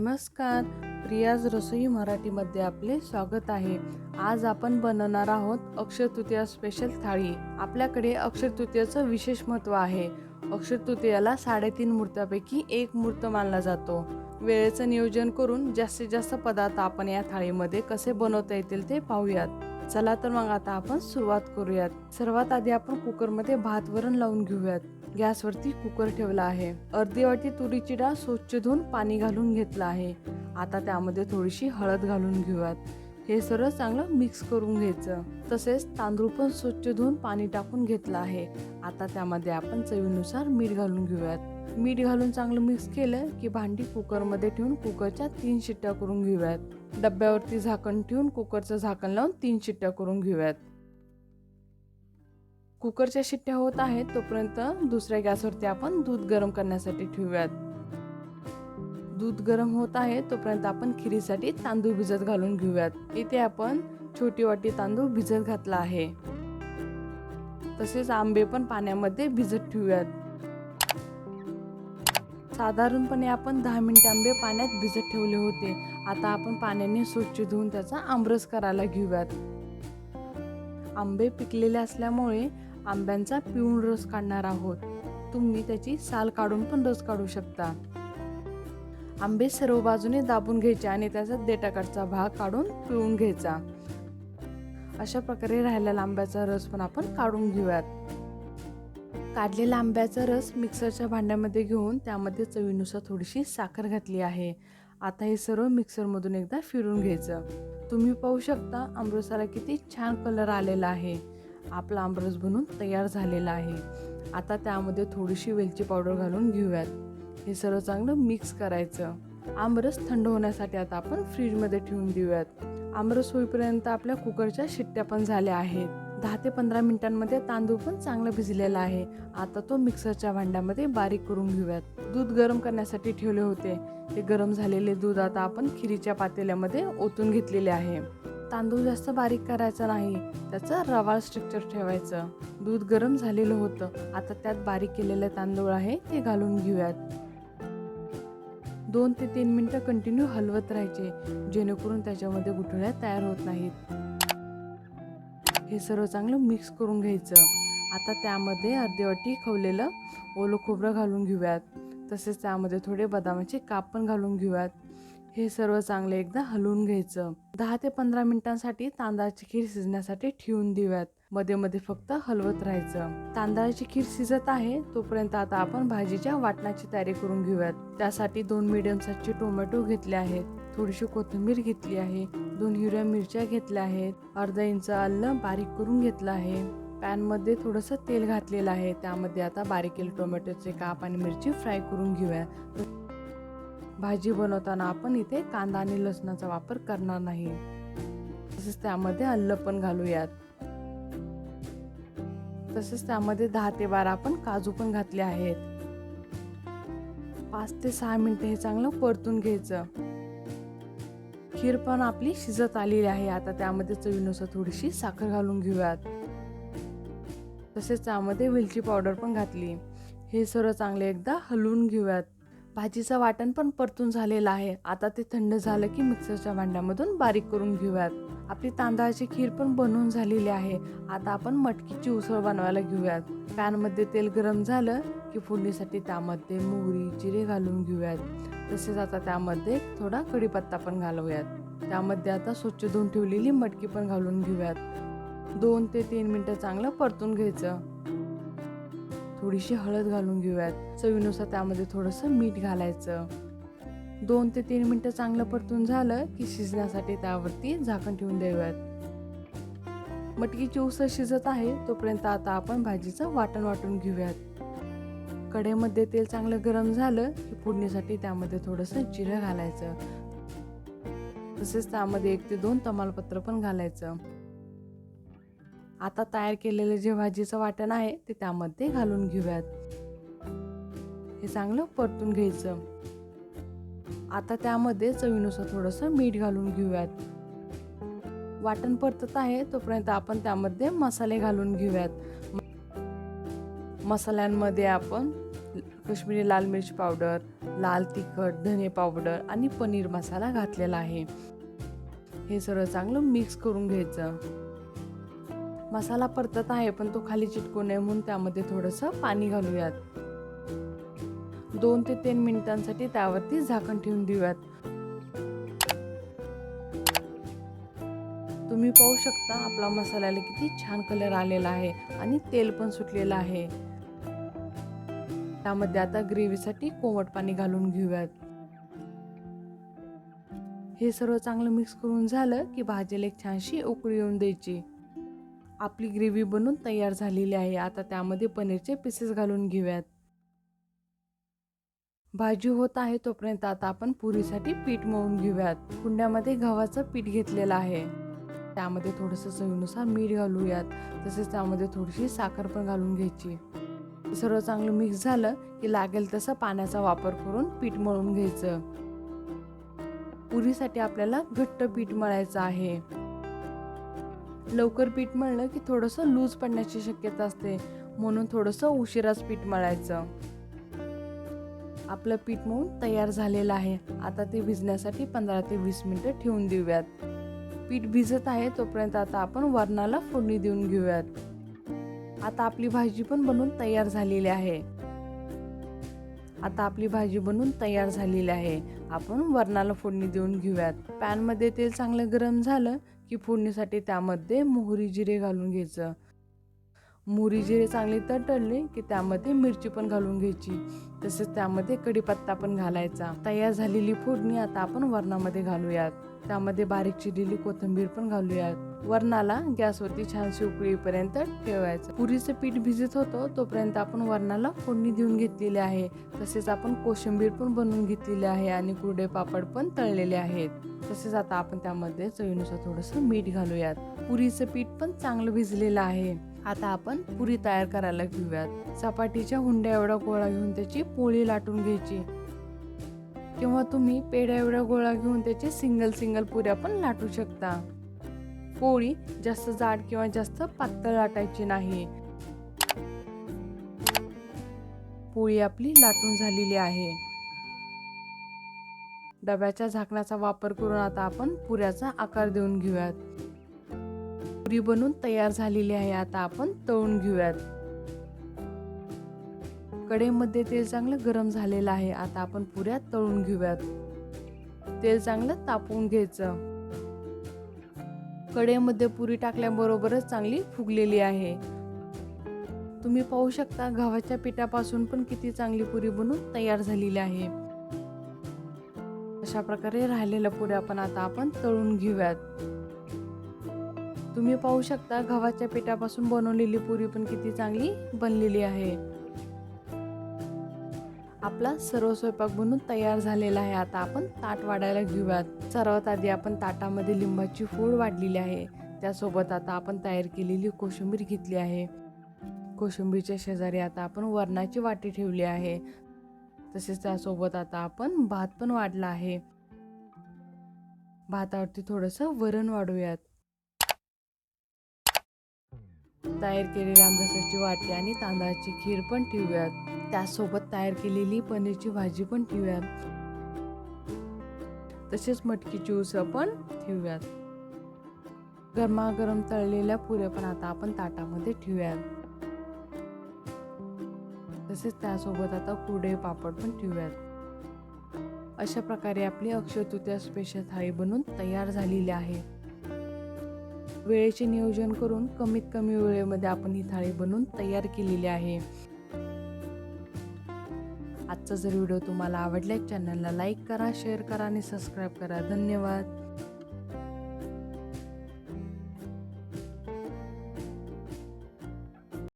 नमस्कार. प्रियाज रसोई मराठीमध्ये आपले स्वागत आहे. आज आपण बनवणार आहोत अक्षयतृतीया स्पेशल थाळी. आपल्याकडे अक्षयतृतीयाचं विशेष महत्त्व आहे. अक्षयतृतीयाला साडेतीन मूर्त्यापैकी एक मूर्त मानला जातो. वेळेचं नियोजन करून जास्तीत जास्त पदार्थ आपण या थाळीमध्ये कसे बनवता येतील ते पाहूयात. चला तर मग आता आपण सुरुवात करूयात. सर्वात आधी आपण कुकरमध्ये भात वरण लावून घेऊयात. गॅसवरती कुकर ठेवला आहे. अर्धी वाटी तुरीची डाळ स्वच्छ धुवून पाणी घालून घेतलं आहे. आता त्यामध्ये थोडीशी हळद घालून घेऊयात. हे सर्व चांगलं मिक्स करून घ्यायचं. तसेच तांदूळ पण स्वच्छ धुवून पाणी टाकून घेतलं आहे. आता त्यामध्ये आपण चवीनुसार मीठ घालून घेऊयात. मीठ घालून चांगलं मिक्स केलं की भांडी कुकरमध्ये ठेवून कुकरच्या तीन शिट्ट्या करून घेऊयात. डब्यावरती झाकण ठेवून कुकरचं झाकण लावून तीन शिट्ट्या करून घेऊयात. कुकरच्या शिट्ट्या होत आहेत तोपर्यंत दुसऱ्या गॅसवरती आपण दूध गरम करण्यासाठी ठेवूयात. दूध गरम होत आहे तोपर्यंत आपण खिरीसाठी तांदूळ भिजत घालून घेऊयात. इथे आपण छोटी वाटी तांदूळ भिजत घातला आहे. तसेच आंबे पण पाण्यामध्ये भिजत ठेवूयात. साधारणपणे आपण दहा मिनिट आंबे पाण्यात भिजत ठेवले होते. आता आपण पाण्याने स्वच्छ धुवून त्याचा आमरस करायला घेऊयात. आंबे पिकलेले असल्यामुळे आंब्यांचा पिळून रस काढणार आहोत. तुम्ही त्याची साल काढून पण रस काढू शकता. आंबे सर्व बाजूने दाबून घ्यायचे आणि त्याचा देटाकडचा भाग काढून पिळून घ्यायचा. अशा प्रकारे राहिलेला आंब्याचा रस पण आपण काढून घेऊयात. काढलेला आंब्याचा रस मिक्सरच्या भांड्यामध्ये घेऊन त्यामध्ये चवीनुसार थोडीशी साखर घातली आहे. आता हे सर्व मिक्सरमधून एकदा फिरून घ्यायचं. तुम्ही पाहू शकता आमरसाला किती छान कलर आलेला आहे. आपला आमरस बनून तयार झालेला आहे. आता त्यामध्ये थोडीशी वेलची पावडर घालून घेऊयात. हे सर्व चांगलं मिक्स करायचं. आमरस थंड होण्यासाठी आता आपण फ्रीजमध्ये ठेवून देऊयात. आमरस होईपर्यंत आपल्या कुकरच्या शिट्ट्या पण झाल्या आहेत. दहा ते पंधरा मिनिटांमध्ये तांदूळ पण चांगला भिजलेला आहे. आता तो मिक्सरच्या भांड्यामध्ये बारीक करून घेऊयात. दूध गरम करण्यासाठी ठेवले होते. ते गरम झालेले दूध आता आपण खिरीच्या पातेल्यामध्ये ओतून घेतलेले आहे. तांदूळ जास्त बारीक करायचा नाही. त्याचं रवाळ स्ट्रक्चर ठेवायचं. दूध गरम झालेलं होतं. आता त्यात बारीक केलेले तांदूळ आहे ते घालून घेऊयात. दोन ते तीन मिनटं कंटिन्यू हलवत राहायचे जेणेकरून त्याच्यामध्ये गुठळ्या तयार होत नाहीत. हे सर्व चांगलं मिक्स करून घ्यायचं. आता त्यामध्ये अर्धी वाटी खवलेलं ओलं खोबरं घालून घेऊयात. तसेच त्यामध्ये थोडे बदामाचे काप पण घालून घेऊयात. हे सर्व चांगले एकदा हलवून घ्यायचं. दहा ते पंधरा मिनिटांसाठी तांदळाची खीर शिजण्यासाठी ठेवून देऊयात. मध्ये मध्ये फक्त हलवत राहायचं. तांदळाची खीर शिजत आहे तोपर्यंत आता आपण भाजीच्या वाटणाची तयारी करून घेऊयात. त्यासाठी दोन मिडियम साईजचे टोमॅटो घेतले आहेत. थोडीशी कोथिंबीर घेतली आहे. दोन हिरव्या मिरच्या घेतल्या आहेत. अर्धा इंच अल्ल बारीक करून घेतलं आहे. पॅनमध्ये थोडंसं तेल घातलेलं आहे. त्यामध्ये आता बारीक केले टोमॅटोचे काप आणि मिरची फ्राय करून घेऊया. भाजी बनवताना आपण इथे कांदा आणि लसणाचा वापर करणार नाही. तसेच त्यामध्ये अल्ल पण घालूयात. तसेच त्यामध्ये दहा ते बारा आपण काजू पण घातले आहेत. पाच ते सहा मिनटं हे चांगलं परतून घ्यायचं. खीर पण आपली शिजत आलेली आहे. आता त्यामध्ये चवीनुसार थोडीशी साखर घालून घेऊयात. तसेच त्यामध्ये वेलची पावडर पण घातली. हे सर्व चांगले एकदा हलवून घेऊयात. भाजीचं वाटण पण परतून झालेलं आहे. आता ते थंड झालं की मिक्सरच्या भांड्यामधून बारीक करून घेऊयात. आपली तांदळाची खीर पण बनवून झालेली आहे. आता आपण मटकीची उसळ बनवायला घेऊयात. पॅनमध्ये तेल गरम झालं की फोडणीसाठी त्यामध्ये मोहरी जिरे घालून घेऊयात. तसेच आता त्यामध्ये थोडा कढीपत्ता पण घालूयात. त्यामध्ये आता स्वच्छ धुवून ठेवलेली मटकी पण घालून घेऊयात. दोन ते तीन मिनटं चांगलं परतून घ्यायचं. थोडीशी हळद घालून घेऊयात. चवीनुसार त्यामध्ये थोडंसं मीठ घालायचं. दोन ते तीन मिनटं चांगलं परतून झालं की शिजण्यासाठी त्यावरती झाकण ठेवून देऊयात. मटकीची उसळ शिजत आहे तोपर्यंत आता आपण भाजीचं वाटण वाटून घेऊयात. कढईमध्ये तेल चांगलं गरम झालं की फोडणीसाठी त्यामध्ये थोडंसं जिरं घालायचं. तसेच त्यामध्ये एक ते दोन तमालपत्र पण घालायचं. आता तयार केलेलं जे भाजीचं वाटण आहे ते त्यामध्ये घालून घेऊयात. हे चांगलं परतून घ्यायचं. आता त्यामध्ये चवीनुसार थोडंसं मीठ घालून घेऊयात. वाटण परतत आहे तोपर्यंत आपण त्यामध्ये मसाले घालून घेऊयात. मसाल्यांमध्ये आपण कश्मीरी लाल मिरची पावडर लाल तिखट धने पावडर आणि पनीर मसाला घातलेला आहे. हे सर्व चांगलं मिक्स करून घ्यायचं. मसाला परतत आहे पण तो खाली चिटकू नये म्हणून त्यामध्ये थोडंसं पाणी घालूयात. दोन ते तीन मिनिटांसाठी त्यावरती झाकण ठेवून देऊयात. तुम्ही पाहू शकता आपला मसाल्याला किती छान कलर आलेला आहे आणि तेल पण सुटलेलं आहे. त्यामध्ये आता ग्रेव्हीसाठी कोमट पाणी घालून घेऊयात. हे सर्व चांगलं मिक्स करून झालं की भाजीला एक छानशी उकळी येऊन द्यायची. आपली ग्रेव्ही बनून तयार झालेली आहे. आता त्यामध्ये पनीरचे पीसेस घालून घेऊयात. भाजी होत आहे तोपर्यंत आता आपण पुरीसाठी पीठ मळून घेऊयात. कुंड्यामध्ये गव्हाचं पीठ घेतलेलं आहे. त्यामध्ये थोडंसं चवीनुसार मीठ घालूयात. तसेच त्यामध्ये थोडीशी साखर पण घालून घ्यायची. सर्व चांगलं मिक्स झालं की लागेल तसं पाण्याचा वापर करून पीठ मळून घ्यायचं. पुरीसाठी आपल्याला घट्ट पीठ मळायचं आहे. लवकर पीठ मळलं की थोडंसं लूज पडण्याची शक्यता असते. म्हणून थोडंसं उशिराच पीठ मळायचं. आपलं पीठ मळून तयार झालेलं आहे. आता ते भिजण्यासाठी पंधरा ते वीस मिनिटं ठेवून देऊयात. पीठ भिजत आहे तोपर्यंत आता आपण वरणाला फोडणी देऊन घेऊयात. आता आपली भाजी पण बनवून तयार झालेली आहे. आता आपली भाजी बनवून तयार झालेली आहे. आपण वरणाला फोडणी देऊन घेऊयात. पॅनमध्ये तेल चांगलं गरम झालं की फोडणीसाठी त्यामध्ये मोहरी जिरे घालून घ्यायचं. मोहरी जिरे चांगले तडतडले की त्यामध्ये मिरची पण घालून घ्यायची. तसेच त्यामध्ये कढीपत्ता पण घालायचा. तयार झालेली फोडणी आता आपण वरणामध्ये घालूयात. त्यामध्ये बारीक चिरलेली कोथिंबीर पण घालूयात. वरणाला गॅसवरती छानशी उकळीपर्यंत ठेवायचं. पुरीचं पीठ भिजत होतं तोपर्यंत आपण वरणाला फोडणी देऊन घेतलेली आहे. तसेच आपण कोशिंबीर पण बनवून घेतलेली आहे आणि कुरडे पापड पण तळलेले आहेत. तसेच आता आपण त्यामध्ये चवीनुसार थोडंसं मीठ घालूयात. पुरीचं पीठ पण चांगलं भिजलेलं आहे. आता आपण पुरी तयार करायला घेऊयात. चपातीच्या हुंड्या एवढा गोळा घेऊन त्याची पोळी लाटून घ्यायची. किंवा तुम्ही पेढ्या एवढ्या गोळा घेऊन त्याची सिंगल सिंगल पुऱ्या पण लाटू शकता. पोळी जास्त जाड किंवा जास्त पातळ लाटायची नाही. पोळी आपली लाटून झालेली आहे. डब्याच्या झाकणाचा वापर करून आता आपण पुऱ्याचा आकार देऊन घेऊयात. पुरी बनून तयार झालेली आहे आता आपण तळून घेऊयात. कडेमध्ये तेल चांगलं गरम झालेलं आहे आता आपण पुऱ्या तळून घेऊयात. तेल चांगलं तापवून घ्यायचं. कढईमध्ये पुरी टाकल्याबरोबरच चांगली फुगलेली आहे. तुम्ही पाहू शकता गव्हाच्या पिठापासून पण किती चांगली पुरी बनून तयार झालेली आहे. अशा प्रकारे राहिलेल्या पुऱ्या पण आता आपण तळून घेऊयात. तुम्ही पाहू शकता गव्हाच्या पिठापासून बनवलेली पुरी पण किती चांगली बनलेली आहे. आपला सर्व स्वयंपाक बनून तयार झालेला आहे. आता आपण ताट वाढायला घेऊयात. सर्वात आधी आपण ताटामध्ये लिंबाची फोड वाढलेली आहे. त्यासोबत आता आपण तयार केलेली कोशिंबीर घेतली आहे. कोशिंबीरच्या शेजारी आता आपण वरणाची वाटी ठेवली आहे. तसेच त्यासोबत आता आपण भात पण वाढला आहे. भातावरती थोडंसं वरण वाढूयात. तयार केलेली आंबरसाची वाटी आणि तांदळाची खीर पण ठेवूयात. त्यासोबत तयार केलेली पनीरची भाजी पण ठेवूयात. तसेच मटकीची उसळ पण ठेवूयात. गरमागरम तळलेल्या पुऱ्या पण आता आपण ताटामध्ये ठेवूयात. तसेच त्यासोबत आता कुडे पापड पण ठेवूयात. अशा प्रकारे आपली अक्षयतृतीया स्पेशल थाळी बनवून तयार झालेली आहे. वेळेचे नियोजन करून कमीत कमी वेळेमध्ये आपण ही थाळी बनवून तयार केलेली आहे. आजचा जर व्हिडिओ तुम्हाला आवडला चॅनलला लाईक करा शेअर करा आणि सबस्क्राईब करा. धन्यवाद.